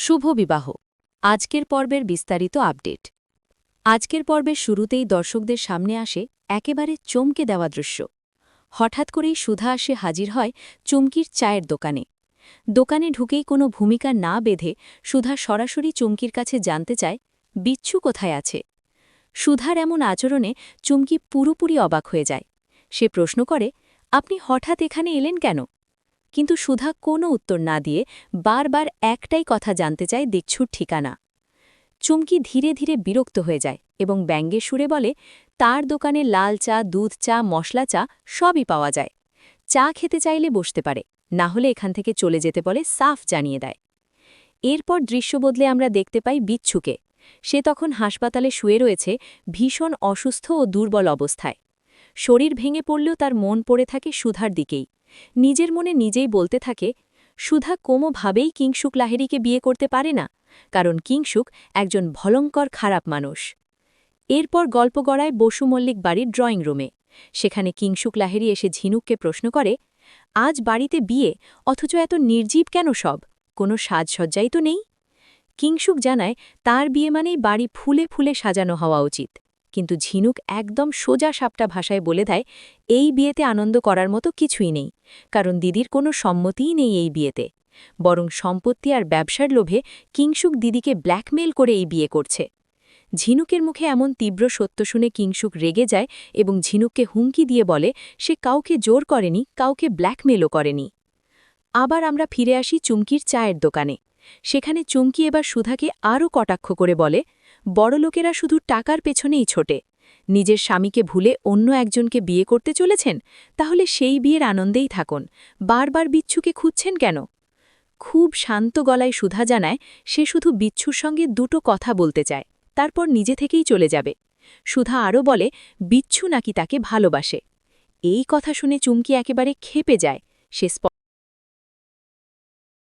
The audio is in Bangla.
শুভ বিবাহ। আজকের পর্বের বিস্তারিত আপডেট। আজকের পর্বের শুরুতেই দর্শকদের সামনে আসে একেবারে চমকে দেওয়া দৃশ্য। হঠাৎ করেই সুধা আসে হাজির হয় চুমকির চায়ের দোকানে। দোকানে ঢুকেই কোনো ভূমিকা না বেঁধে সুধা সরাসরি চুমকির কাছে জানতে চায়, বিচ্ছু কোথায় আছে? সুধার এমন আচরণে চুমকি পুরোপুরি অবাক হয়ে যায়। সে প্রশ্ন করে, আপনি হঠাৎ এখানে এলেন কেন? কিন্তু সুধা কোনো উত্তর না দিয়ে বারবার একটাই কথা জানতে চায় দিচ্ছুর ঠিকানা। চুমকি ধীরে ধীরে বিরক্ত হয়ে যায় এবং ব্যঙ্গের সুরে বলে, তার দোকানে লাল চা, দুধ চা, মশলা চা সবই পাওয়া যায়। চা খেতে চাইলে বসতে পারে, না হলে এখান থেকে চলে যেতে বলে সাফ জানিয়ে দেয়। এরপর দৃশ্য বদলে আমরা দেখতে পাই বিচ্ছুকে। সে তখন হাসপাতালে শুয়ে রয়েছে, ভীষণ অসুস্থ ও দুর্বল অবস্থায়। শরীর ভেঙে পড়লেও তার মন পড়ে থাকে সুধার দিকেই। নিজের মনে নিজেই বলতে থাকে, সুধা কোমোভাবেই কিংসুক লাহেরিকে বিয়ে করতে পারে না, কারণ কিংসুক একজন ভলঙ্কর খারাপ মানুষ। এরপর গল্প গড়ায় বসু মল্লিক বাড়ির ড্রয়িং রুমে। সেখানে কিংসুক লাহেরি এসে ঝিনুককে প্রশ্ন করে, আজ বাড়িতে বিয়ে, অথচ এত নির্জীব কেন সব? কোনো সাজসজ্জাই তো নেই? কিংসুক জানায়, তার বিয়ে মানেই বাড়ি ফুলে ফুলে সাজানো হওয়া উচিত। কিন্তু ঝিনুক একদম সোজা সাপটা ভাষায় বলে দেয়, এই বিয়েতে আনন্দ করার মতো কিছুই নেই। কারণ দিদির কোনো সম্মতিই নেই এই বিয়েতে। বরং সম্পত্তি আর ব্যবসার লোভে কিংসুক দিদিকে ব্ল্যাকমেল করে এই বিয়ে করছে। ঝিনুকের মুখে এমন তীব্র সত্য শুনে কিংসুক রেগে যায় এবং ঝিনুককে হুমকি দিয়ে বলে, সে কাউকে জোর করেনি, কাউকে ব্ল্যাকমেলও করেনি। আবার আমরা ফিরে আসি চুমকির চায়ের দোকানে। সেখানে চুমকি এবার সুধাকে আরও কটাক্ষ করে বলে বড়লোকেরা শুধু টাকার পেছনেই ছোটে। নিজের স্বামীকে ভুলে অন্য একজনকে বিয়ে করতে চলেছেন? তাহলে সেই বিয়ের আনন্দেই থাকুন। বারবার বিচ্ছুকে খুঁজছেন কেন? খুব শান্ত গলায় সুধা জানায়, সে শুধু বিচ্ছুর সঙ্গে দুটো কথা বলতে চায়, তারপর নিজে থেকেই চলে যাবে। সুধা আরও বলে, বিচ্ছু নাকি তাকে ভালোবাসে। এই কথা শুনে চুমকি একেবারে খেপে যায়। সে